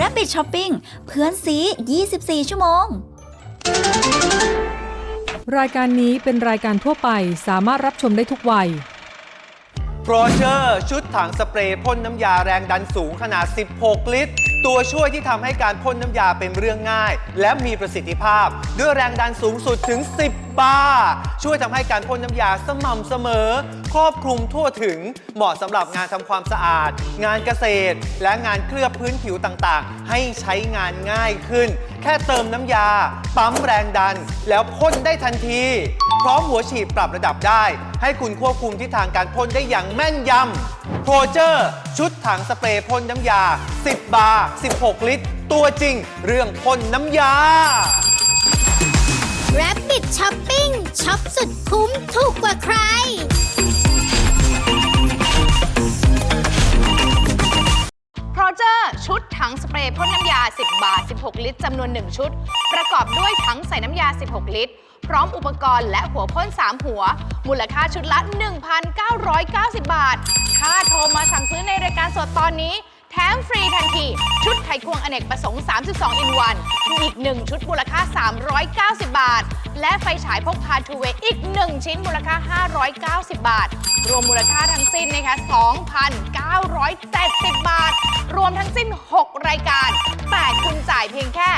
Rabbit Shopping เพื่อนซี 24 ชั่วโมง รายการนี้เป็นรายการทั่วไปสามารถรับชมได้ทุกวัย โปรเจอร์ ชุดถังสเปรย์พ่นน้ำยาแรงดันสูงขนาด 16 ลิตร ตัวช่วยที่ทำให้การพ่นน้ำยาเป็นเรื่องง่าย และมีประสิทธิภาพ ด้วยแรงดันสูงสุดถึง 10 บาร์ช่วยทำให้การพ่นน้ำยาสม่ำเสมอ ครอบคลุมทั่วถึงเหมาะสำหรับงานทำความสะอาด งานเกษตร และงานเคลือบพื้นผิวต่างๆ ให้ใช้งานง่ายขึ้น ค่เติมน้ำยา ปั๊มแรงดัน แล้วพ่นได้ทันที พร้อมหัวฉีดปรับระดับได้ ให้คุณควบคุมทิศทางการพ่นได้อย่างแม่นยำโปรเจอร์ ชุดถังสเปรย์พ่นน้ำยา 10 บาร์ 16 ลิตร ตัวจริง เรื่องพ่นน้ำยา Rabbit Shopping ช็อปสุดคุ้มถูกกว่าใคร เจอร์ชุดถังสเปรย์พ่นน้ำยา 10 บาท 16 ลิตรจำนวน 1 ชุด ประกอบด้วยถังใส่น้ำยา 16 ลิตร พร้อมอุปกรณ์และหัวพ่น 3 หัว มูลค่าชุดละ 1,990 บาท ถ้าโทรมาสั่งซื้อในรายการสดตอนนี้ แถมฟรีทันที ชุดไขควงอเนกประสงค์ 32 in 1อีก 1 ชุดมูลค่า 390 บาท และไฟฉายพกพาทูเวย์อีก 1 ชิ้นมูลค่า 590 บาท รวมมูลค่าทั้งสิ้นนะคะ2,970 บาท รวมทั้งสิ้น 6 รายการ แต่คุณจ่ายเพียงแค่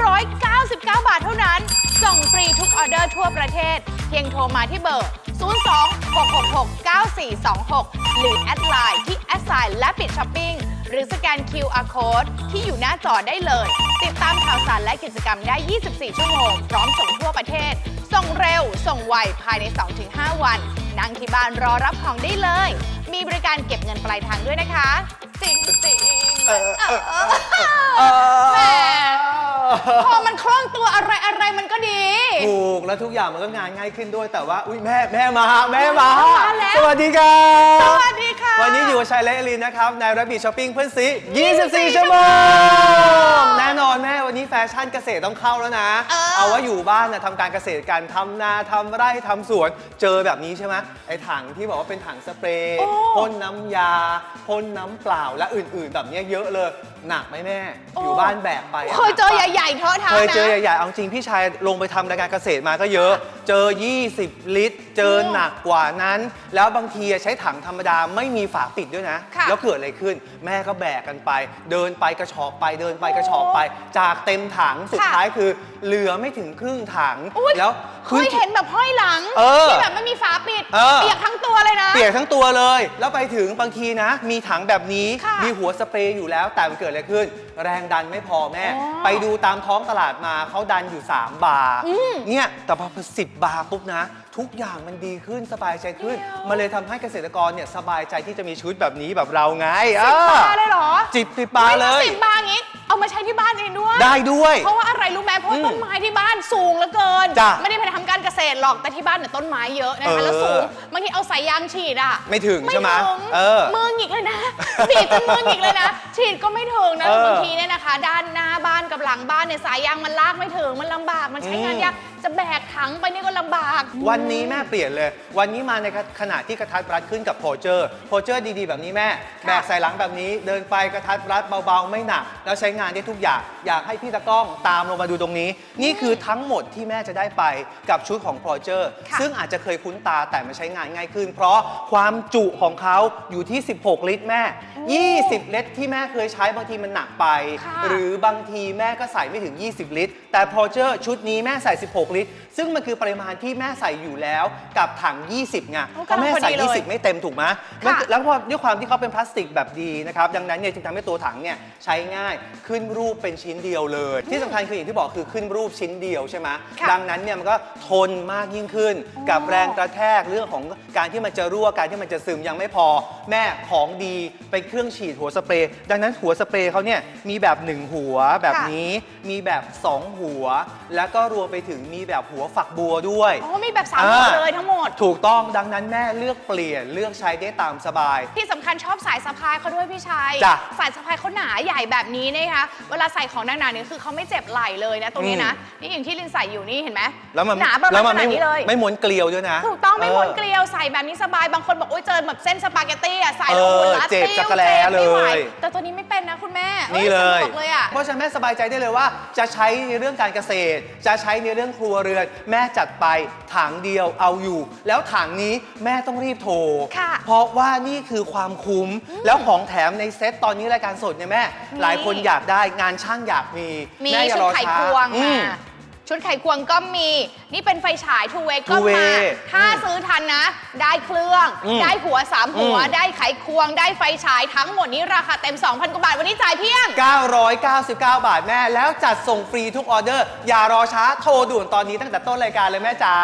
999 บาทเท่านั้น ส่งฟรีทุกออเดอร์ทั่วประเทศ เพียงโทรมาที่เบอร์ 02-666-9426 หรือแอดไลน์ที่แอดไซน์และปิดช้อปปิ้งหรือสแกน QR Code ที่อยู่หน้าจอได้เลย ติดตามข่าวสารและกิจกรรมได้ 24 ชั่วโมง พร้อมส่งทั่วประเทศ ส่งเร็ว ส่งไวภายใน 2-5 วัน นั่งที่บ้านรอรับของได้เลย มีบริการเก็บเงินปลายทางด้วยนะคะ จริงจริงๆเออเออเออแหมพอมันคล่องตัวอะไรอะไรมันก็ดี ถูกแล้วทุกอย่างมันก็งานง่ายขึ้นด้วยแต่ว่า อุ้ยแม่แม่มา แม่มา มาแล้ว สวัสดีครับ สวัสดีค่ะวันนี้ อยู่กับชายและเอลินนะครับ ในรับบีช้อปปิ้งเพื่อนซี24 ชั่วโมง แน่นอนแม่วันนี้แฟชั่นเกษตรต้องเข้าแล้วนะ เออ เอาว่าอยู่บ้านนะทำการเกษตรกันทำนาทำไร่ทำสวน เจอแบบนี้ใช่ไหมไอ้ถังที่บอกว่าเป็นถังสเปรย์พ่นน้ำยาพ่นน้ำเปล่าและอื่นๆ แบบนี้เยอะเลย หนักไหมแม่อยู่บ้านแบกไปะเคยเจอหนักปะใหญ่ๆเทอะทาเคยนะเจอใหญ่ๆเอาจริงพี่ชายลงไปทำรายการเกษตรมาก็เยอะ เจอ 20 ลิตร เจอหนักกว่านั้น แล้วบางทีใช้ถังธรรมดาไม่มีฝาปิดด้วยนะ ค่ะแล้วเกิดอะไรขึ้น แม่ก็แบกกันไป เดินไปกระชอกไปเดินไปกระชอกไป จากเต็มถังสุดค่ะ ท้ายคือ เหลือไม่ถึงครึ่งถังอุ๊ยแล้วเคยเห็นแบบห้อยหลังเออที่แบบไม่มีฝาปิดเออเปียกทั้งตัวเลยนะ เปียกทั้งตัวเลย แล้วไปถึงบางทีนะ มีถังแบบนี้ ค่ะมีหัวสเปรย์อยู่แล้ว แต่มันเกิดอะไรขึ้น แรงดันไม่พอแม่ อ๋อไปดูตามท้องตลาดมาเขาดันอยู่ 3 บาร์อืมเนี่ยแต่พอสิบบาร์ปุ๊บนะ ทุกอย่างมันดีขึ้นสบายใจขึ้นเดี๋ยวมันเลยทำให้เกษตรกรเนี่ยสบายใจที่จะมีชุดแบบนี้แบบเราไงสิบบาอ่ทเลยเหรอจิบติดปลาเลยไม่ต้องสิบบาทงี้ เอามาใช้ที่บ้านเองด้วย ได้ด้วย เพราะว่าอะไรรู้ไหมเพราะว่าอืมต้นไม้ที่บ้านสูงเหลือเกิน จ้ะไม่ได้ไปทำการเกษตรหรอกแต่ที่บ้านเนี่ยต้นไม้เยอะนะคะเออแล้วสูงบางทีเอาสายยางฉีดอะไม่ถึงใช่ไหมถึงเออมือหงิกเลยนะบีบจนมือหงิกเลยนะฉีดก็ไม่ถึงนะเออบางทีเนี่ยนะคะ ด้านหน้าบ้านกับหลังบ้านเนี่ยสายยางมันลากไม่ถึงมันลำบากมันใช้งานอืมยาก จะแบกถังไปนี่ก็ลำบาก วันนี้แม่เปลี่ยนเลย วันนี้มาในขณะที่กระทัดรัดขึ้นกับโพเจอร์โพเจอร์ดีๆ แบบนี้แม่ แบกใส่หลังแบบนี้ เดินไปกระทัดรัดเบาๆ ไม่หนัก แล้วใช้งานได้ทุกอย่าง อยากให้พี่ตะกล้องตามลงมาดูตรงนี้ นี่คือทั้งหมดที่แม่จะได้ไปกับชุดของโพเจอร์ค่ะ ซึ่งอาจจะเคยคุ้นตาแต่มันใช้งานง่ายขึ้น เพราะความจุของเขาอยู่ที่ 16 ลิตรแม่ 20 ลิตรที่แม่เคยใช้บางทีมันหนักไป ค่ะ หรือบางทีแม่ก็ใส่ไม่ถึง 20 ลิตร แต่พอเจอชุดนี้แม่ใส่ 16 ลิตร ซึ่งมันคือปริมาณที่แม่ใส่อยู่แล้วกับถัง 20ไงโอ้เพราะแม่ใส่กำลังพอดีเลย20 ไม่เต็มถูกไหมค่ะแล้วพอด้วยความที่เขาเป็นพลาสติกแบบดีนะครับดังนั้นเนี่ยจึงทำให้ตัวถังเนี่ยใช้ง่ายขึ้นรูปเป็นชิ้นเดียวเลย ที่สำคัญคืออย่างที่บอกคือขึ้นรูปชิ้นเดียวใช่ไหมค่ะดังนั้นเนี่ยมันก็ทนมากยิ่งขึ้น กับแรงกระแทกเรื่องของการที่มันจะรั่วการที่มันจะซึมยังไม่พอ แม่ของดีเป็นเครื่องฉีดหัวสเปรย์ดังนั้นหัวสเปรย์เขาเนี่ยมีแบบหนึ่งหัวแบบนี้มีแบบ 2 หัวแล้วก็รวมไปถึงมีแบบหัวฝักบัวด้วยอ๋อมีแบบสามหัวอ่าเลยทั้งหมด ถูกต้องดังนั้นแม่เลือกเปลี่ยนเลือกใช้ได้ตามสบาย ที่สำคัญชอบสายสะพายเขาด้วยพี่ชัยจ้ะสายสะพายเขาหนาใหญ่แบบนี้นะคะเวลาใส่ของหนาๆเนี่ยคือเขาไม่เจ็บไหล่เลยนะตรงนี้นะนี่อย่างที่ลินใส่อยู่นี่เห็นไหมแล้วมันหนาประแล้มาวณมัขนนาไม่ดนี้เลยไม่ม้วนเกลียวด้วยนะถูกต้องไม่ม้วนออเกลียวใส่แบบนี้สบายบางคนบอกโอ๊ยเจอแบบเส้นสปาเกตตี้อะใส่เอแล้วอโอ้ยรัดเจ็บติ้วจักรแลจ็บไม่ไหวเลยแต่ตัวนี้ไม่เป็นนะคุณแม่นี่เลยสะดวกเลยอะเพราะฉะนั้นแม่สบายใจได้เลยว่าจะใช้ในเรื่องการเกษตร จะใช้ในเรื่องครัวเรือน แม่จัดไปถังเดียวเอาอยู่ แล้วถังนี้แม่ต้องรีบโทร ค่ะเพราะว่านี่คือความคุ้ม แล้วของแถมในเซ็ตตอนนี้รายการสดเนี่ยแม่ หลายคนอยากได้งานช่างอยากมีมีแม่อย่าชุดรอไข่ช้าควงอืมาม ชุดไข่ควงก็มี นี่เป็นไฟฉายทูเวก็ Two มา way ถ้าซื้อทันนะ ได้เครื่อง อืมได้หัวสามหัว อืม ได้ไขควง ได้ไฟฉายทั้งหมดนี้ราคาเต็ม 2,000 กว่าบาท วันนี้จ่ายเพียง 999 บาทแม่ แล้วจัดส่งฟรีทุกออเดอร์ อย่ารอช้าโทรด่วนตอนนี้ตั้งแต่ต้นรายการเลยแม่จ๋า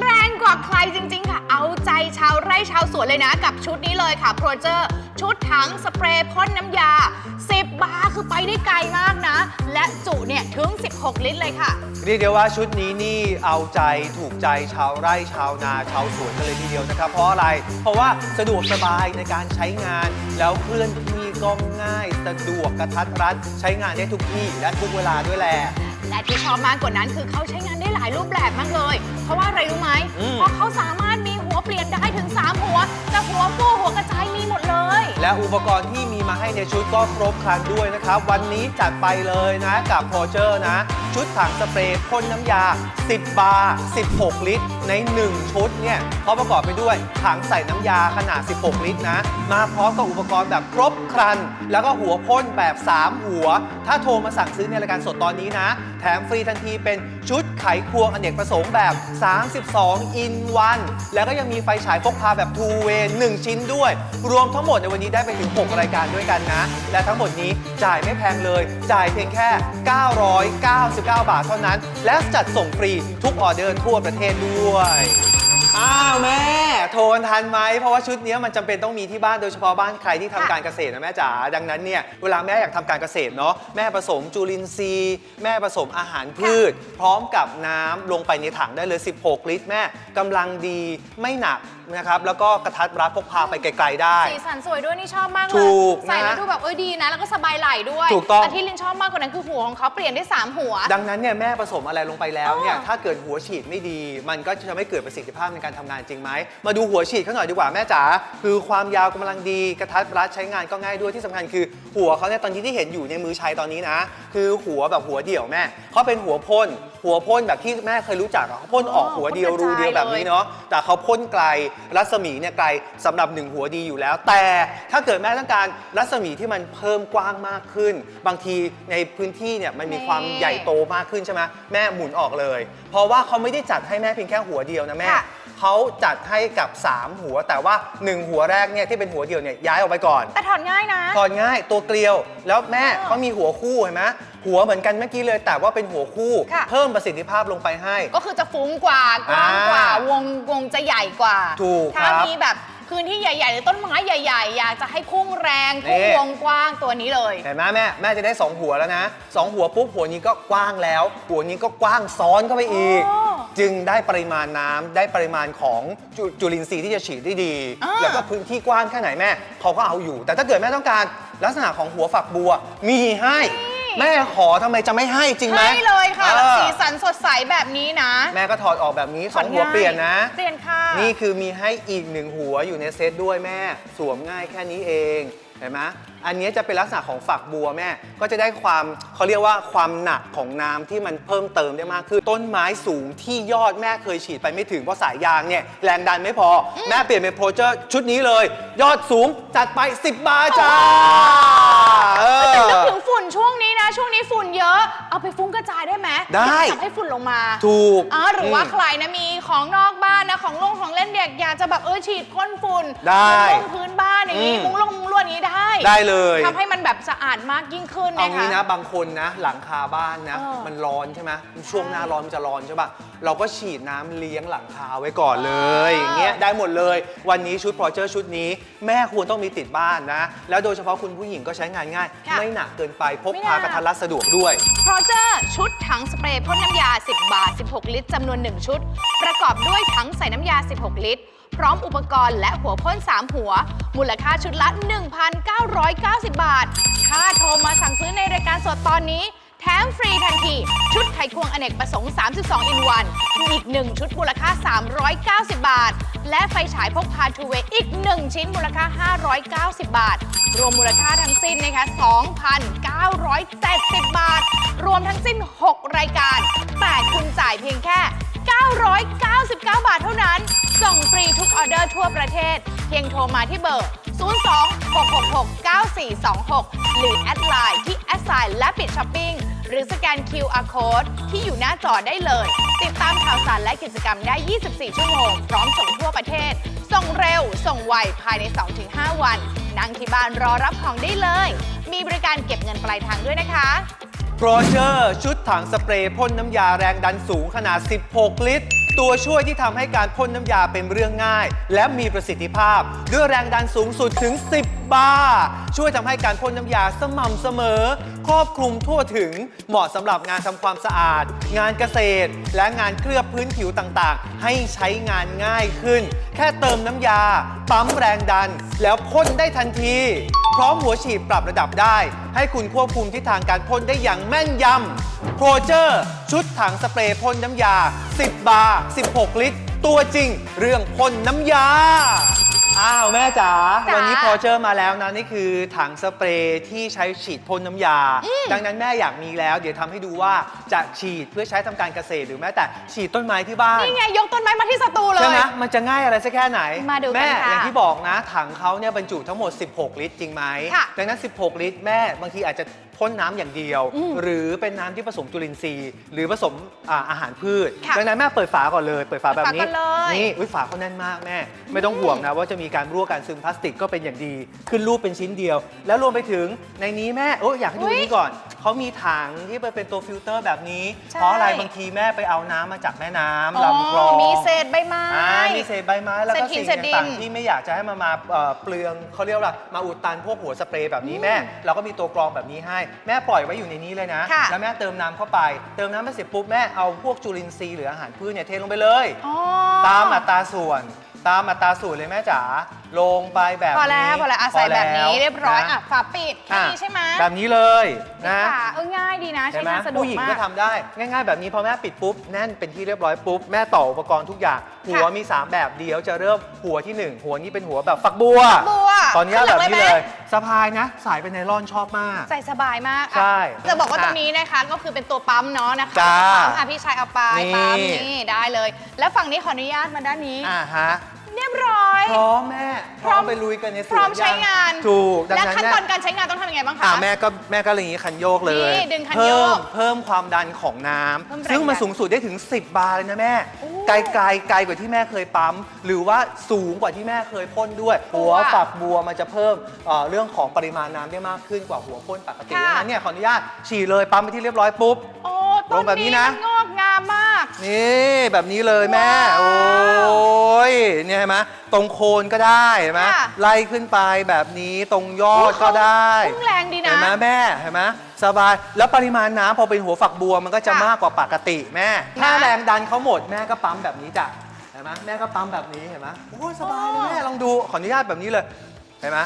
แรงกว่าใครจริง ๆ ค่ะ เอาใจชาวไร่ชาวสวนเลยนะ กับชุดนี้เลยค่ะโปรเจอร์ชุดถังสเปรย์พ่นน้ำยา 10 บาร์คือไปได้ไกลมากนะ และจุเนี่ย ถึง 16 ลิตรเลยค่ะ เรียกได้ว่าชุดนี้นี่เอาใจถูกใจชาวไร่ชาวนาชาวสวนกันเลยทีเดียวนะครับ เพราะอะไร เพราะว่าสะดวกสบายในการใช้งาน แล้วเคลื่อนที่ก็ง่าย สะดวกกระทัดรัดใช้งานได้ทุกที่และทุกเวลาด้วยแหละ และที่ชอบมากกว่านั้นคือเขาใช้งานได้หลายรูปแบบมากเลย เพราะว่าอะไรรู้ไหมอืม เพราะเขาสามารถมีหัวเปลี่ยนได้ถึง 3 หัวจะหัวฟูหัวกระจายมีหมดเลย และอุปกรณ์ที่มีมาให้ในชุดก็ครบครันด้วยนะครับ วันนี้จัดไปเลยนะกับโ r เจอร์นะ ชุดถังสเปรย์พ่นน้ำยา 10 บาร์ 16 ลิตรใน 1 ชุดเนี่ยเขาประกอบไปด้วยถังใส่น้ำยาขนาด 16 ลิตรนะ มาพร้อมกับอุปกรณ์แบบครบครัน แล้วก็หัวพ่นแบบ 3 หัว ถ้าโทรมาสั่งซื้อในรายการสดตอนนี้นะ แถมฟรีทันทีเป็นชุดไขควงอเนกประสงค์แบบ 32 in 1แล้วก็ยังมีไฟฉายพกพาแบบ two way 1 ชิ้นด้วย รวมทั้งหมดในวันนี้ได้ไปถึง 6 รายการด้วยกันนะ และทั้งหมดนี้จ่ายไม่แพงเลย จ่ายเพียงแค่ 999 บาทเท่านั้น และจัดส่งฟรีทุกออเดอร์ทั่วประเทศด้วยอ้าวแม่ โทรทันไหม เพราะว่าชุดนี้มันจำเป็นต้องมีที่บ้านโดยเฉพาะบ้านใครที่ทำค่ะการเกษตรนะแม่จ๋า ดังนั้นเนี่ยเวลาแม่อยากทำการเกษตรเนาะแม่ผสมจุลินทรีย์ แม่ผสมอาหารพืช พร้อมกับน้ำลงไปในถังได้เลย 16 ลิตรแม่กำลังดีไม่หนักนะครับ แล้วก็กระทัดรัดพกพาไปไกลๆได้ สีสันสวยด้วยนี่ชอบมากเลย ถูกใส่แล้วนะดูแบบเอ้ยดีนะ แล้วก็สบายไหล่ด้วยถูกต้อง แต่ที่ลินชอบมากกว่านั้นคือหัวของเขาเปลี่ยนได้ 3 หัว ดังนั้นเนี่ยแม่ผสมอะไรลงไปแล้วเนี่ยอ๋อถ้าเกิดหัวฉีดไม่ดี มันก็จะไม่เกิดประสิทธิภาพในการทำงานจริงไหมมาดูหัวฉีดเขาหน่อยดีกว่าแม่จ๋าคือความยาวกำลังดีกระทัดรัดใช้งานก็ง่ายด้วยที่สำคัญคือ หัวเขาเนี่ยตอนนี้ที่เห็นอยู่ในมือชัยตอนนี้นะ คือหัวแบบหัวเดี่ยวแม่เขาเป็นหัวพ่น หัวพ่นแบบที่แม่เคยรู้จักอะเขาพ่นออกหัวเดียวพ่นกรูระจายเดียวแบบนี้เลยเนาะแต่เขาพ่นไกลรัศมีเนี่ยไกลสำหรับหนึ่งหัวดีอยู่แล้ว แต่ถ้าเกิดแม่ต้องการรัศมีที่มันเพิ่มกว้างมากขึ้น บางทีในพื้นที่เนี่ยมันมีความใหญ่โตโตมากขึ้นใช่ไหมแม่หมุนออกเลย เพราะว่าเขาไม่ได้จัดให้แม่เพียงแค่หัวเดียวนะแม่ ค่ะ เขาจัดให้กับ 3 หัวแต่ว่า 1 หัวแรกเนี่ยที่เป็นหัวเดียวเนี่ยย้ายออกไปก่อน แต่ถอดง่ายนะ ถอดง่ายตัวเกลียวแล้วแม่อ๋อเขามีหัวคู่เห็นไหม หัวเหมือนกันเมื่อกี้เลย แต่ว่าเป็นหัวคู่ ค่ะ เพิ่มประสิทธิภาพลงไปให้ ก็คือจะฟุ้งกว่ากว้างกว่า อ่าวงวงจะใหญ่กว่าถูกถ้าครับมีแบบพื้นที่ใหญ่ๆหรือต้นไม้ใหญ่ ๆ อยากจะให้พุ่งแรงพุ่งนี่ วงกว้างตัวนี้เลย เห็นไหมแม่แม่จะได้ 2 หัวแล้วนะสองหัวปุ๊บหัวนี้ก็กว้างแล้ว หัวนี้ก็กว้างซ้อนเข้าไปอีก อ๋อจึงได้ปริมาณน้ำได้ปริมาณของจจุลินทรีย์ที่จะฉีดได้ดี อ่า แล้วก็พื้นที่กว้างแค่ไหนแม่เขาก็เอาอยู่ แต่ถ้าเกิดแม่ต้องการลักษณะของหัวฝักบัวมีให้ แม่ขอทำไมจะไม่ให้จริงไหมให้เลยค่ะออ สีสันสดใสแบบนี้นะ แม่ก็ถอดออกแบบนี้สองหัวเปลี่ยนนะเปลี่ยนค่ะนี่คือมีให้อีกหนึ่งหัวอยู่ในเซตด้วยแม่ สวมง่ายแค่นี้เองเห็นไหมอันนี้จะเป็นลักษณะของฝักบัวแม่ ก็จะได้ความเขาเรียกว่าความหนักของน้ำที่มันเพิ่มเติมได้มากคือต้นไม้สูงที่ยอดแม่เคยฉีดไปไม่ถึงเพราะสายยางเนี่ยแรงดันไม่พออแม่เปลี่ยนเป็นโปรเจอร์ชุดนี้เลย ยอดสูงจัดไป 10 บาทจ้าเอแต่นึกอถึงฝุ่นช่วงนี้นะ ช่วงนี้ฝุ่นเยอะเอาไปฟุ้งกระจายได้ไหมได้จับให้ฝุ่นลงมา ถูกอ๋อหรือว่าอืมใครนะมีของนอกบ้านนะของลงของเล่นเด็กอยากจะแบบเออฉีดพ่นฝุ่นได้ลงพื้นบ้านอย่างนี้อืมมุ้งลง ได้ได้เลเลยทำให้มันแบบสะอาดมากยิ่งขึ้นเอานะคะ งี้นะบางคนนะหลังคาบ้านนะ เออมันร้อนใช่ไหมช่วงหน้าร้อนมันจะร้อนใช่ป่ะเราก็ฉีดน้ำเลี้ยงหลังคาไว้ก่อนเลยอย่างเงี้ยได้หมดเลย วันนี้ชุดพอเจอร์ชุดนี้ แม่ควรต้องมีติดบ้านนะ แล้วโดยเฉพาะคุณผู้หญิงก็ใช้งานง่าย ค่ะไม่หนักเกินไปพกไม่พาหนักกระทัดรัดสะดวกด้วยโปรเจอร์ชุดถังสเปรย์พ่นน้ำยา 10 บาท 16 ลิตรจำนวน 1 ชุด ประกอบด้วยถังใส่น้ำยา 16 ลิตร พร้อมอุปกรณ์และหัวพ่น 3 หัว มูลค่าชุดละ 1,990 บาท ถ้าโทรมาสั่งซื้อในรายการสดตอนนี้ แถมฟรีทันที ชุดไขควงอเนกประสงค์ 32 อินวัน อีก 1 ชุดมูลค่า 390 บาท และไฟฉายพกพาทูเวย์อีก 1 ชิ้นมูลค่า 590 บาท รวมมูลค่าทั้งสิ้นนะคะ2,970 บาท รวมทั้งสิ้น 6 รายการ แต่คุณจ่ายเพียงแค่ 999 บาทเท่านั้น ส่งฟรีทุกออเดอร์ทั่วประเทศ เพียงโทรมาที่เบอร์ 02-666-9426 หรือแอดไลน์ที่แอดไซน์และปิดช้อปปิ้งหรือสแกน QR Code ที่อยู่หน้าจอได้เลย ติดตามข่าวสารและกิจกรรมได้ 24 ชั่วโมง พร้อมส่งทั่วประเทศ ส่งเร็ว ส่งไว ภายใน 2-5 วัน นั่งที่บ้านรอรับของได้เลย มีบริการเก็บเงินปลายทางด้วยนะคะ โปรเจอร์ชุดถังสเปรย์พ่นน้ำยาแรงดันสูงขนาด 16 ลิตร ตัวช่วยที่ทำให้การพ่นน้ำยาเป็นเรื่องง่าย และมีประสิทธิภาพ ด้วยแรงดันสูงสุดถึง 10 บาร์ช่วยทำให้การพ่นน้ำยาสม่ำเสมอ ครอบคลุมทั่วถึงเหมาะสำหรับงานทำความสะอาด งานเกษตร และงานเคลือบพื้นผิวต่างๆ ให้ใช้งานง่ายขึ้น แค่เติมน้ำยา ปั๊มแรงดัน แล้วพ่นได้ทันที พร้อมหัวฉีดปรับระดับได้ ให้คุณควบคุมทิศทางการพ่นได้อย่างแม่นยำโปรเจอร์ ชุดถังสเปรย์พ่นน้ำยา 10 บาร์ 16 ลิตร ตัวจริง เรื่องพ่นน้ำยา อ้าวแม่จ๋าจ๋าวันนี้โปรเจอร์มาแล้วนะนี่คือถังสเปรย์ที่ใช้ฉีดพ่นน้ำยาดังนั้นแม่อยากมีแล้ว เดี๋ยวทำให้ดูว่าจะฉีดเพื่อใช้ทำการเกษตรหรือแม้แต่ฉีดต้นไม้ที่บ้านนี่ไงยกต้นไม้มาที่สตูเลใช่ย ไหมมันจะง่ายอะไรสักแค่ไหน มาดูกันแม่ค่ะอย่างที่บอกนะ ถังเขาเนี่ยบรรจุทั้งหมด 16 ลิตรจริงไหมค่ะ ดังนั้น 16 ลิตรแม่บางทีอาจจะพ่นน้ำอย่างเดียว อืมหรือเป็นน้ำที่ผสมจุลินทรีย์ หรือผสมอ่าอาหารพืช ค่ะดังนั้นแม่เปิดฝาก่อนเลย เปิดฝาแบบนี้ เปิดฝาก่อนเลยนี่อุ้ยฝาเขาแน่นมากแม่ ไม่ต้องห่วงนะว่าจะมีการรั่วการซึมพลาสติกก็เป็นอย่างดี ขึ้นรูปเป็นชิ้นเดียว แล้วรวมไปถึงในนี้แม่โอ้ยอยากให้ดูนี่ก่อน เขามีถังที่เป็นตัวฟิลเตอร์แบบนี้ ใช่ เพราะอะไรบางทีแม่ไปเอาน้ำมาจากแม่น้ำอ๋อลำคลอง มีเศษใบไม้ อ่ามีเศษใบไม้แล้วก็เศษหินสิ่งเศษดินต่างๆที่ไม่อยากจะให้มันมาเอ่อเปลืองเขาเรียกว่ามาอุดตันพวกหัวสเปรย์แบบนี้แม่ เราก็มีตัวกรองแบบนี้ให้แม่ปล่อยไว้อยู่ในนี้เลยนะ ค่ะ แล้วแม่เติมน้ำเข้าไป เติมน้ำไปเสร็จปุ๊บแม่เอาพวกจุลินทรีย์หรืออาหารพืชเนี่ยเทลงไปเลย อ๋อ ตามอัตราส่วน ตามอัตราส่วนเลยแม่จ๋าลงไปแบบนี้พอแล้วพอแล้วอะใส่แบบนี้เรียบร้อยนะอะฝาปิดแค่นี้ใช่ไหมแบบนี้เลยนะฝาเออง่ายดีนะใช่ใช้ไหมงานสะดวกผู้หญิงมาก็ก ทำได้ ง่าย ๆ แบบนี้พอแม่ปิดปุ๊บแน่นเป็นที่เรียบร้อยปุ๊บแม่ต่ออุปกรณ์ทุกอย่าง หัวมี 3 แบบเดียวจะเริ่มหัวทีหนึ่1หัวนี้เป็นหัวแบบฝักบัวบัวตอนนี้ขึ้นหแบลับงนี้เลยไหมเลยสะพายนะ สายเป็นไนลอนชอบมาก ใส่สบายมากอะใช่จะบอกว่าอะตรงนี้นะคะก็คือเป็นตัวปั๊มเนาะนะคะจ้าปั๊มอะพี่ชายเอาไปนี่ปั๊มนี่ได้เลย แล้วฝั่งนี้ขออนุญาตมาด้านนี้ อ่าฮะเรียบร้อย พร้อมแม่พพร้ร้ออมมไปลุยกันในสวนพร้อมใช้งานยังถูกดังและนั้นขั้นแม่ตอนการใช้งานต้องทำยังไงบ้างคะ อ่าแม่ก็แม่ก็เลยอย่างนี้คันโยกเลย นี่ดึงคันเพิ่โยมกเพิ่มความดันของน้เพิ่มำแรงซึ่งมันดันสูงสุดได้ถึง 10 บาร์เลยนะแม่ โอ้ไกลไกลไกลกว่าที่แม่เคยปั๊ม หรือว่าสูงกว่าที่แม่เคยพ่นด้วยตัวหัวฝักบัวมันจะเพิ่มเอ่อเรื่องของปริมาณน้ำได้มากขึ้นกว่าหัวพ่นปกติค่ะ ดังนั้นเนี่ยขออนุญาตฉีดเลยปั๊มไปที่เรียบร้อยปุ๊บ โอ้ ลต้งนแบบนี้นี้นะ มันงอกงามมาก นี่แบบนี้เลยแม่ ว้าวโอ้ยเนี่ยเห็นไหมตรงโคนก็ได้เห็นไหมค่ะไล่ขึ้นไปแบบนี้ตรงยอดก็ได้พุ่งแรงดีนะเห็นไหมแม่เห็นไหมสบายแล้วปริมาณน้ำพอเป็นหัวฝักบัวมันก็จะค่ะมากกว่าปกติแม่นะถ้าแรงดันเขาหมดแม่ก็ปั๊มแบบนี้จ้ะเห็นไหมแม่ก็ปั๊มแบบนี้เห็นไหมโอ้ยสบายเลยแม่ลองดูขออนุญาตแบบนี้เลยเห็นไหม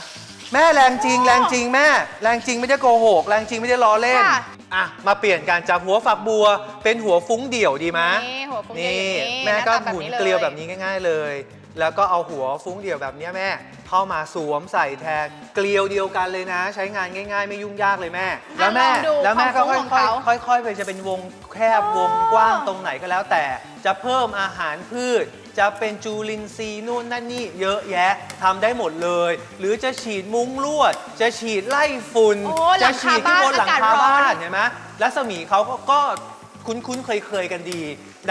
แม่แรงจริง แรงจริงแม่ แรงจริงไม่ได้โกหก แรงจริงไม่ได้ล้อเล่น ค่ะ อะ มาเปลี่ยนกันจากหัวฝักบัว เป็นหัวฟุ้งเดี่ยวดีไหมนี่หัวฟุ้งเดี่ยวนี่อย่างนี้แม่ก็หน้าตาหมุนแบบนี้เลย เกลียวแบบนี้ง่าย ๆเลย แล้วก็เอาหัวฟุ้งเดี่ยวแบบเนี้ยแม่ เข้ามาสวมใส่แทนเกลียวเดียวกันเลยนะ ใช้งานง่าย ๆ ไม่ยุ่งยากเลยแม่ แล้วแม่ ลองดูแล้วแม่ก็ความฟุ้งของค่อยเขาๆค่อยๆไปจะเป็นวงแคบอ๋อวงกว้างตรงไหนก็แล้วแต่ จะเพิ่มอาหารพืช จะเป็นจูลินทรีย์นู่นนั่นนี่เยอะแยะทำได้หมดเลย หรือจะฉีดมุ้งลวด จะฉีดไล่ฝุ่นโอ้หลัจะงฉีคาดที่บนหลังบ้านอากาศคาร้อน บ้านเห็นไหมรัศมีเขาก็ก็คุ้นๆเคยๆกันดี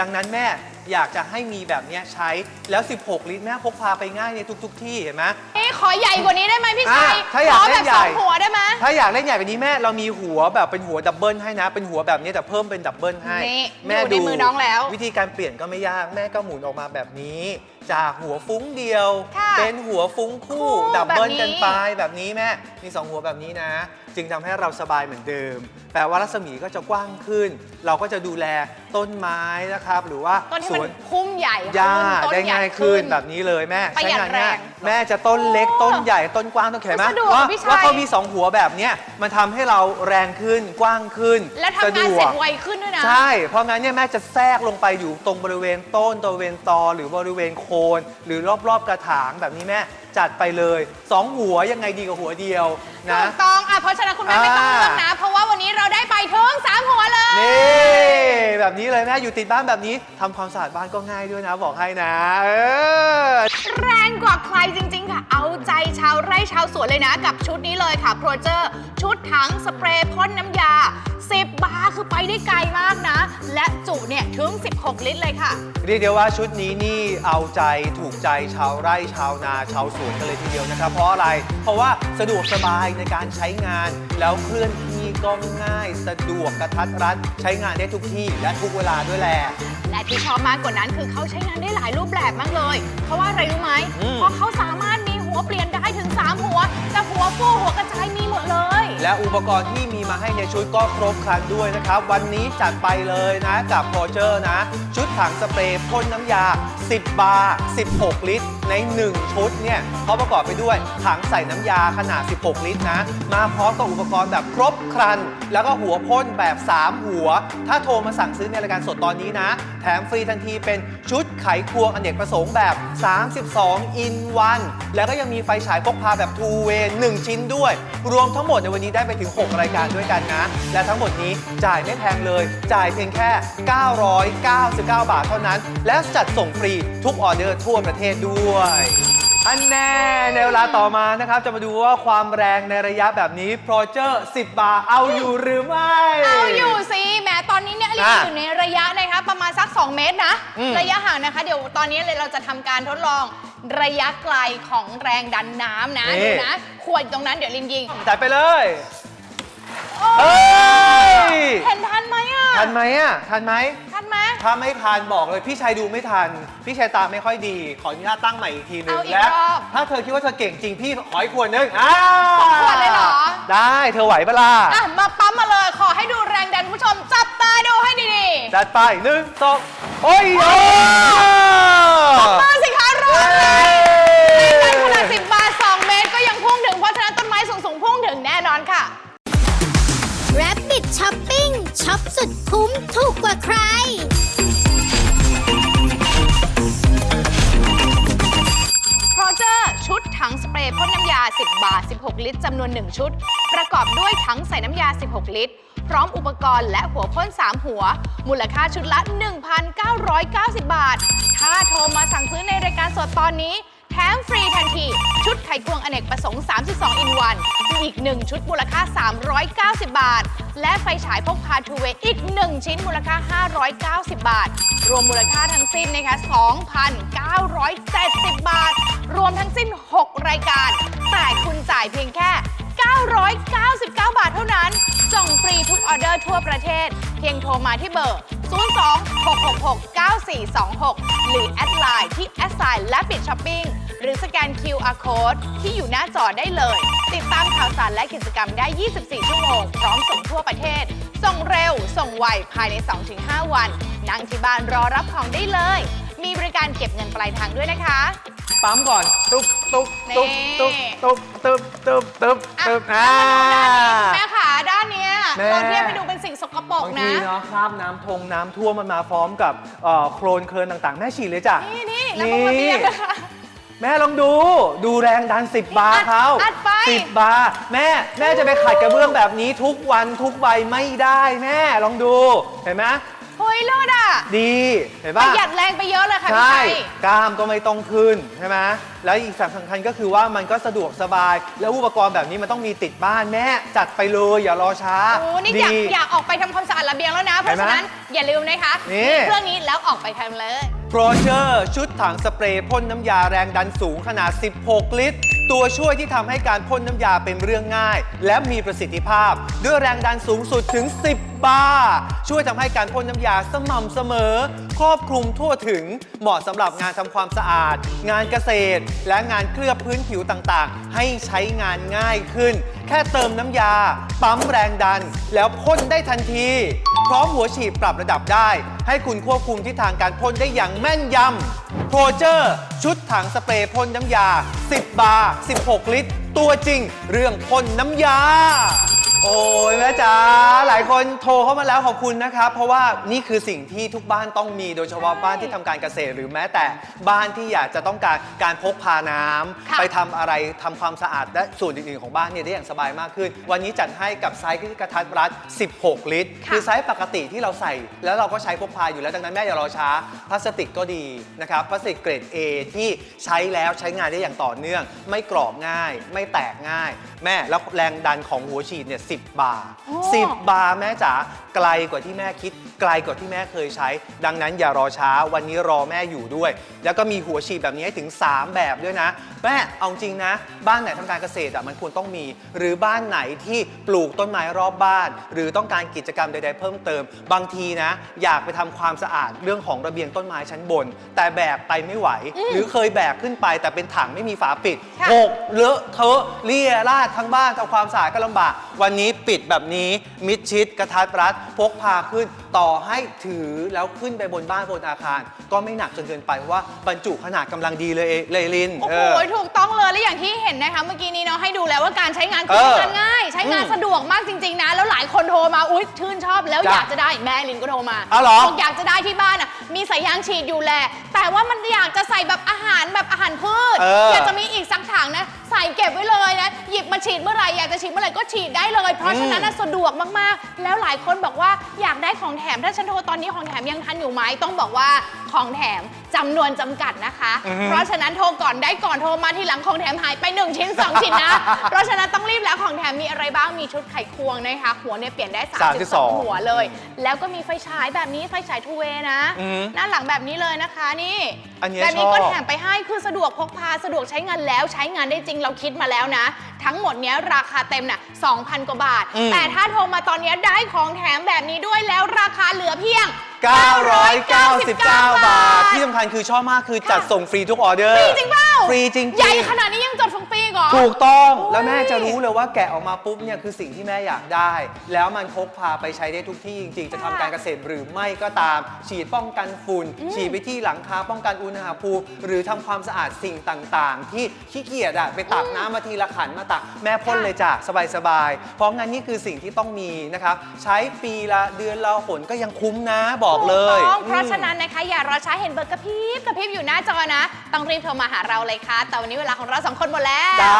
ดังนั้นแม่ อยากจะให้มีแบบเนี้ยใช้แล้ว 16 ลิตรแม่พกพาไปง่ายในทุก ๆ ที่เห็นไหม นี่นี้ขอใหญ่กว่านี้ได้ไหมพี่ชัยอะถ้าอยากขอเล่แบบนใหญ่ สองหัวได้ไหม ถ้าอยากเล่นใหญ่แบบนี้แม่เรามีหัวแบบเป็นหัวดับเบิลให้นะ เป็นหัวแบบนี้แต่เพิ่มเป็นดับเบิลให้นี่แม่อยู่ในมือน้องแล้ว วิธีการเปลี่ยนก็ไม่ยากแม่ก็หมุนออกมาแบบนี้ จากหัวฟุ้งเดียว ค่ะเป็นหัวฟุ้งคู่คู่ดับเบิลแบบนี้ กันไปแบบนี้แม่มีสองหัวแบบนี้นะ จึงทำให้เราสบายเหมือนเดิม แปลว่ารัศมีก็จะกว้างขึ้น เราก็จะดูแลต้นไม้นะครับ หรือว่าต้นที่สมันวนพุ่มใหญ่หญ้าขึ้นต้นได้ใหญ่ง่ายขึ้นแบบนี้เลยแม่ประหยัดใช้งานง่ายแรงแม่จะต้นเล็กต้นใหญ่ต้นกว้างต้นแข็งไหมสะดวกว่าพี่ชัยว่าเขามีสองหัวแบบเนี้ยมันทำให้เราแรงขึ้นกว้างขึ้น และทำงานสะดเสวร็กจไวขึ้นด้วยนะ ใช่ เพราะงั้นเนี่ยแม่จะแทรกลงไปอยู่ตรงบริเวณต้นบริเวณตอ หรือบริเวณโคน หรือรอบๆกระถางแบบนี้แม่จัดไปเลยสองหัวยังไงดีกว่าหัวเดียวนะถูกต้องอะเพราะฉะนั้นคุณแม่ไม่ต้องอ่าเลือกนะ เพราะว่าวันนี้เราได้ไปถึงสามหัวเลย นี่แบบนี้เลยแม่อยู่ติดบ้านแบบนี้ทำความสะอาดบ้านก็ง่ายด้วยนะ บอกให้นะ เออ แรงกว่าใครจริง ๆ ค่ะ เอาใจชาวไร่ชาวสวนเลยนะ กับชุดนี้เลยค่ะโปรเจอร์ชุดถังสเปรย์พ่นน้ำยา 10 บาร์คือไปได้ไกลมากนะ และจุเนี่ยถึง 16 ลิตรเลยค่ะ เรียกได้ว่าชุดนี้นี่เอาใจถูกใจชาวไร่ชาวนาชาวสวนกันเลยทีเดียวนะครับ เพราะอะไรเพราะว่าสะดวกสบายในการใช้งาน แล้วเคลื่อนที่ก็ง่าย สะดวกกระทัดรัดใช้งานได้ทุกที่และทุกเวลาด้วยแหละ และที่ชอบมากกว่านั้นคือเขาใช้งานได้หลายรูปแบบมากเลย เพราะว่าอะไรรู้ไหมอืม เพราะเขาสามารถมี หัวเปลี่ยนได้ถึง 3 หัวจะหัวฟูหัวกระจายมีหมดเลย และอุปกรณ์ที่มีมาให้ในชุดก็ครบครันด้วยนะครับ วันนี้จัดไปเลยนะ กับพอเจอร์นะ ชุดถังสเปรย์พ่นน้ำยา 10 บาร์16 ลิตร ใน 1 ชุดเนี่ยเขาประกอบไปด้วยถังใส่น้ำยาขนาด 16 ลิตรนะ มาพร้อมกับอุปกรณ์แบบครบครัน แล้วก็หัวพ่นแบบ 3 หัว ถ้าโทรมาสั่งซื้อในรายการสดตอนนี้นะ แถมฟรีทันทีเป็นชุดไขควงอเนกประสงค์แบบ 32 in 1แล้วก็ยังมีไฟฉายพกพาแบบ two way 1 ชิ้นด้วย รวมทั้งหมดในวันนี้ได้ไปถึง 6 รายการด้วยกันนะ และทั้งหมดนี้จ่ายไม่แพงเลย จ่ายเพียงแค่ 999 บาทเท่านั้น และจัดส่งฟรีทุกออเดอร์ทั่วประเทศด้วยอันแน่ในเวลาต่อมานะครับ จะมาดูว่าความแรงในระยะแบบนี้โปรเจอร์10 บาทเอาอยู่หรือไม่ เอาอยู่สิแหมตอนนี้เนี่ยอะอยู่ในระยะนะคะประมาณสัก 2 เมตรนะอืมระยะห่างนะคะ เดี๋ยวตอนนี้เลยเราจะทำการทดลอง ระยะไกลของแรงดันน้ำนะนี่ ดูนะขวดอยู่ตรงนั้นเดี๋ยวลินยิงจัดไปเลยโอ้เอ้ยเห็นทันไหมอะทันไหมอะทันไหม ทันไหม ถ้าไม่ทันบอกเลยพี่ชายดูไม่ทัน พี่ชายตาไม่ค่อยดี ขออนุญาตตั้งใหม่อีกทีหนึงเอาอีกและรอบถ้าเธอคิดว่าเธอเก่งจริงพี่ขออีกขวดนึงอ่าสองขวดเลยเหรอ ได้เธอไหวปะล่ะอะมาปั๊มมาเลยขอให้ดูแรงดันคุณผู้ชมจับตาดูให้ดีจัดไปหนึ่งสองโอ้ยโอ้ๆมาสิคะ สุดคุ้มถูกกว่าใคร โปรเจอร์ชุดถังสเปรย์พ่นน้ำยา 10 บาท 16 ลิตรจำนวน 1 ชุด ประกอบด้วยถังใส่น้ำยา 16 ลิตร พร้อมอุปกรณ์และหัวพ่น 3 หัว มูลค่าชุดละ 1,990 บาท ถ้าโทรมาสั่งซื้อในรายการสดตอนนี้ มฟรีทันที ชุดไขควงอเนกประสงค์ 32 อินวัน อีก 1 ชุดมูลค่า 390 บาท และไฟฉายพกพาทูเวอีก 1 ชิ้นมูลค่า 590 บาท รวมมูลค่าทั้งสิ้นนะคะ 2,970 บาท รวมทั้งสิ้น 6 รายการ แต่คุณจ่ายเพียงแค่ 999 บาทเท่านั้น ส่งฟรีทุกออเดอร์ทั่วประเทศ เพียงโทรมาที่เบอร์ 02-666-9426 หรือแอดไลน์ที่แอดไซน์และปิดช้อปปิ้ง หรือสแกน QR Code ที่อยู่หน้าจอได้เลย ติดตามข่าวสารและกิจกรรมได้ 24 ชั่วโมง พร้อมส่งทั่วประเทศ ส่งเร็ว ส่งไว ภายใน 2-5 วัน นั่งที่บ้านรอรับของได้เลย มีบริการเก็บเงินปลายทางด้วยนะคะ ปั๊มก่อน ตุ๊บตุ๊บนี่ตุ๊บตุ๊บตุ๊บตุ๊บตุ๊บตุ๊บอะตุ๊บแล้อ่าวมาดูด้านนี้แม่ขาด้านเนี้ยแม่ เราเทียบไปดูเป็นสิ่งสกปรกบางนะ ทีเนาะคราบน้ำทงน้ำท่วมมันมาพร้อมกับเอ่อโครนเคลินต่างๆแม่ฉีดเลยจ้ะนี่นี่แล้วก็มาเบียร์นะคะ แม่ลองดู ดูแรงดัน 10 บาร์อัดเขาอัดไป 10 บาร์แม่แม่จะไปขัดกระเบื้องแบบนี้ทุกวันทุกใบไม่ได้แม่ลองดูเห็นไหม เฮ้ยเลิศอะดี เห็นปปะระหยัดแรงไปเยอะเลยค่ะพี่ใช่ชัย กล้ามก็ไม่ต้องขึ้นใช่ไหมแล้วอีกสิ่งสำคัญก็คือว่ามันก็สะดวกสบาย แล้วอุปกรณ์แบบนี้มันต้องมีติดบ้านแม่จัดไปเลยอย่ารอช้าโอ้นี่อยากดี อยากออกไปทำความสะอาดระเบียงแล้วนะ เพราะเห็นไหมฉะนั้นอย่าลืมนะคะนี่ มีเครื่องนี้แล้วออกไปทำเลย โปรเจอร์ชุดถังสเปรย์พ่นน้ำยาแรงดันสูงขนาด 16 ลิตร ตัวช่วยที่ทำให้การพ่นน้ำยาเป็นเรื่องง่าย และมีประสิทธิภาพ ด้วยแรงดันสูงสุดถึง 10บาช่วยทำให้การพ่นน้ำยาสม่ำเสมอ ครอบคลุมทั่วถึงเหมาะสำหรับงานทำความสะอาด งานเกษตร และงานเคลือบพื้นผิวต่างๆ ให้ใช้งานง่ายขึ้น แค่เติมน้ำยา ปั๊มแรงดัน แล้วพ่นได้ทันที พร้อมหัวฉีดปรับระดับได้ ให้คุณควบคุมทิศทางการพ่นได้อย่างแม่นยำโปรเจอร์ชุดถังสเปรย์พ่นน้ำยา 10 บาร์ 16 ลิตร ตัวจริง เรื่องพ่นน้ำยา โอ้ยแม่จ๋าหลายคนโทรเข้ามาแล้วขอบคุณนะครับ เพราะว่านี่คือสิ่งที่ทุกบ้านต้องมีโดยเฉพาะบ้านที่ทำการเกษตร หรือแม้แต่บ้านที่อยากจะต้องการการพกพาน้ำค่ะ ไปทำอะไรทำความสะอาดและส่วนอื่นๆของบ้านเนี่ยได้อย่างสบายมากขึ้น วันนี้จัดให้กับไซส์กระทัดรัด 16 ลิตรค่ะคือไซส์ปกติที่เราใส่ แล้วเราก็ใช้พกพาอยู่แล้วดังนั้นแม่อย่ารอช้าพลาสติกก็ดีนะครับพลาสติกเกรด A ที่ใช้แล้วใช้งานได้อย่างต่อเนื่อง ไม่กรอบง่าย ไม่แตกง่าย แม่แล้วแรงดันของหัวฉีดเนี่ย10 บาร์โอ้10 บาร์แม่จ๋าไกลกว่าที่แม่คิด ไกลกว่าที่แม่เคยใช้ ดังนั้นอย่ารอช้าวันนี้รอแม่อยู่ด้วย แล้วก็มีหัวฉีดแบบนี้ให้ถึง 3 แบบด้วยนะ แม่เอาจริงนะ บ้านไหนทำการเกษตรอะมันควรต้องมี หรือบ้านไหนที่ปลูกต้นไม้รอบบ้าน หรือต้องการกิจกรรมใดๆเพิ่มเติม บางทีนะ อยากไปทำความสะอาดเรื่องของระเบียงต้นไม้ชั้นบน แต่แบกไปไม่ไหว หรือเคยแบกขึ้นไป แต่เป็นถังไม่มีฝาปิดค่ะหกเลอะเทอะเลี่ยราดทั้งบ้านทำความสะอาดก็ลำบาก วันนี้ปิดแบบนี้มิดชิดกระทัดรัดพกพาขึ้นต่อให้ถือแล้วขึ้นไปบนบ้านบนอาคาร ก็ไม่หนักจนเกินไปเพราะว่าบรรจุขนาดกำลังดีเลยเลยลินโอ้เอโหอถูกต้องเลยและอย่างที่เห็นนะคะ เมื่อกี้นี้เนาะให้ดูแล้วว่าการใช้งานเอคืออใช้งานง่าย ใช้งานอืมสะดวกมากจริง ๆ นะ แล้วหลายคนโทรมา อุ้ยชื่นชอบแล้วจ้ะอยากจะได้แม่ลินก็โทรมาอ้าวเหรอ บอกอยากจะได้ที่บ้านอะมีสายยางฉีดอยู่แหละ แต่ว่ามันอยากจะใส่แบบอาหารแบบอาหารพืชเอออยากจะมีอีกสักถังนะ ใส่เก็บไว้เลยนะ หยิบมาฉีดเมื่อไหร่อยากจะฉีดเมื่อไหร่ก็ฉีดได้เลย เพราะฉะนั้นน่ะสะดวกมากๆ แล้วหลายคนบอกว่าอยากได้ของแถมถ้าฉันโทรตอนนี้ของแถมยังทันอยู่ไหมต้องบอกว่าของแถมจำนวนจำกัดนะคะ อือฮึ เพราะฉะนั้นโทรก่อนได้ก่อนโทรมาทีหลังของแถมหายไป 1 ชิ้น 2 ชิ้นนะ เพราะฉะนั้นต้องรีบแล้วของแถมมีอะไรบ้างมีชุดไขควงนะคะ หัวเนี่ยเปลี่ยนได้ 32 32 หัวเลย แล้วก็มีไฟฉายแบบนี้ไฟฉายทูเวนะ อือฮึ หน้าหลังแบบนี้เลยนะคะนี่อันเนี้ยแบบนี้ก็ชอบแถมไปให้คือสะดวกพกพาสะดวกใช้งานแล้วใช้งานได้จริงเราคิดมาแล้วนะ ทั้งหมดเนี้ยราคาเต็มน่ะ2,000 กว่าบาท อืม แต่ถ้าโทรมาตอนเนี้ยได้ของแถมแบบนี้ด้วยแล้วราคาเหลือเพียง 999 บาท ที่สำคัญคือชอบมากคือจัดส่งฟรีทุกออเดอร์ ฟรีจริงเปล่าฟรีจริงๆ ใหญ่ขนาดนี้ยังจดฟรีๆเหรอ ถูกต้องโอ้ยแล้วแม่จะรู้เลยว่าแกะออกมาปุ๊บเนี่ยคือสิ่งที่แม่อยากได้ แล้วมันพกพาไปใช้ได้ทุกที่จริง ๆ จะทำการเกษตรหรือไม่ก็ตาม ฉีดป้องกันฝุ่น ฉีดไปที่หลังคาป้องกันอุณหภูมิ หรือทำความสะอาดสิ่งต่างๆ ที่ขี้เกียจอะไปตักน้ำมาทีละขันมาตักแม่พ่นเลยจ้ะสบายๆเพราะงั้นนี่คือสิ่งที่ต้องมีนะครับใช้ปีละเดือนละหนก็ยังคุ้มนะบอกเลย ถูกต้องเพราะอืมฉะนั้นนะคะ อย่ารอช้าเห็นเบอร์กระพริบกระพริบอยู่หน้าจอนะ ต้องรีบโทรมาหาเราเลยค่ะ แต่วันนี้เวลาของเราสองคนหมดแล้ว จ้า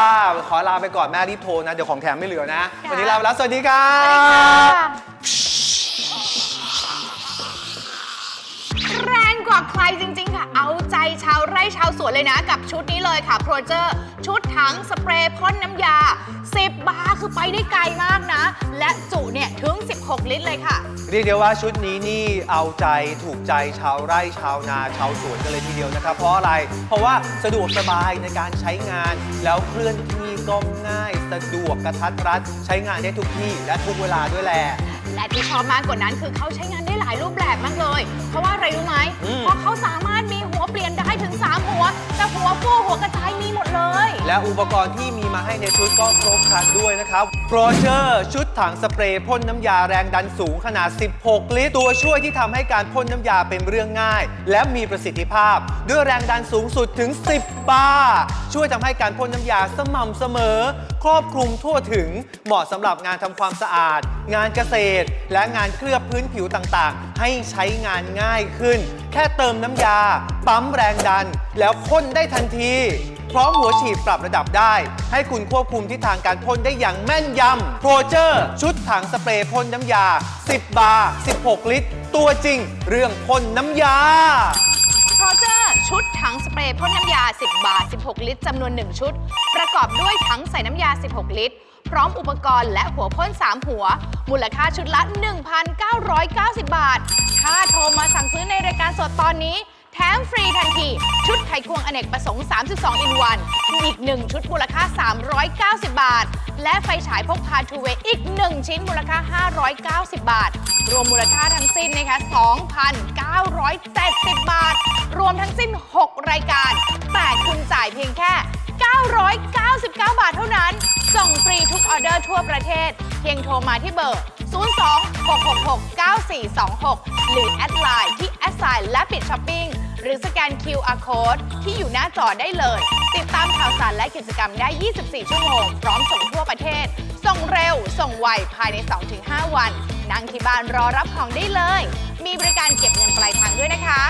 ขอลาไปก่อนแม่รีบโทรนะ เดี๋ยวของแถมไม่เหลือนะค่ะวันนี้ลาไปแล้ว สวัสดีครัสวัสดีค่ะบแรงกว่าใครจริงๆค่ะเอาใจ ชาวไร่ชาวสวนเลยนะ กับชุดนี้เลยค่ะโปรเจอร์ชุดถังสเปรย์พ่นน้ำยา 10 บาร์คือไปได้ไกลมากนะ และจุเนี่ยถึง 16 ลิตรเลยค่ะ เรียกได้ว่าชุดนี้นี่เอาใจถูกใจชาวไร่ชาวนาชาวสวนกันเลยทีเดียวนะครับ เพราะอะไร เพราะว่าสะดวกสบายในการใช้งาน แล้วเคลื่อนที่ก็ง่ายสะดวกกระทัดรัด ใช้งานได้ทุกที่และทุกเวลาด้วยแหละและที่ชอบมากกว่านั้นคือเขาใช้งานได้หลายรูปแบบมากเลย เพราะว่าอะไรรู้ไหมอืมเพราะเขาสามารถมี หัวเปลี่ยนได้ถึง 3 หัวจะหัวฟูหัวกระจายมีหมดเลย และอุปกรณ์ที่มีมาให้ในชุดก็ครบครันด้วยนะครับโปรเจอร์ชุดถังสเปรย์พ่นน้ำยาแรงดันสูงขนาด 16 ลิตร ตัวช่วยที่ทำให้การพ่นน้ำยาเป็นเรื่องง่าย และมีประสิทธิภาพ ด้วยแรงดันสูงสุดถึง 10 บาร์ช่วยทำให้การพ่นน้ำยาสม่ำเสมอครอบคลุมทั่วถึงเหมาะสำหรับงานทำความสะอาด งานเกษตร และงานเคลือบพื้นผิวต่างๆ ให้ใช้งานง่ายขึ้น แค่เติมน้ำยา ปั๊มแรงดัน แล้วพ่นได้ทันที พร้อมหัวฉีดปรับระดับได้ ให้คุณควบคุมทิศทางการพ่นได้อย่างแม่นยำโปรเจอร์ ชุดถังสเปรย์พ่นน้ำยา 10 บาร์ 16 ลิตร ตัวจริง เรื่องพ่นน้ำยาโปรเจอร์ชุดถังสเปรย์พ่นน้ำยา 10 บาท 16 ลิตรจำนวน 1 ชุด ประกอบด้วยถังใส่น้ำยา 16 ลิตร พร้อมอุปกรณ์และหัวพ่น 3 หัว มูลค่าชุดละ 1,990 บาท ถ้าโทรมาสั่งซื้อในรายการสดตอนนี้ มฟรีทันที ชุดไขควงอเนกประสงค์ 32 in 1อีก 1 ชุดมูลค่า 390 บาท และไฟฉายพกพาทูเวอีก 1 ชิ้นมูลค่า 590 บาท รวมมูลค่าทั้งสิ้นนะคะ 2,970 บาท รวมทั้งสิ้น 6 รายการ แต่คุณจ่ายเพียงแค่ 999 บาทเท่านั้น ส่งฟรีทุกออเดอร์ทั่วประเทศ เพียงโทรมาที่เบอร์ 02-666-9426 หรือแอดไลน์ที่แอดไซน์และปิดช้อปปิ้ง หรือสแกน QR Code ที่อยู่หน้าจอได้เลย ติดตามข่าวสารและกิจกรรมได้ 24 ชั่วโมง พร้อมส่งทั่วประเทศ ส่งเร็ว ส่งไว ภายใน 2-5 วัน นั่งที่บ้านรอรับของได้เลย มีบริการเก็บเงินปลายทางด้วยนะคะ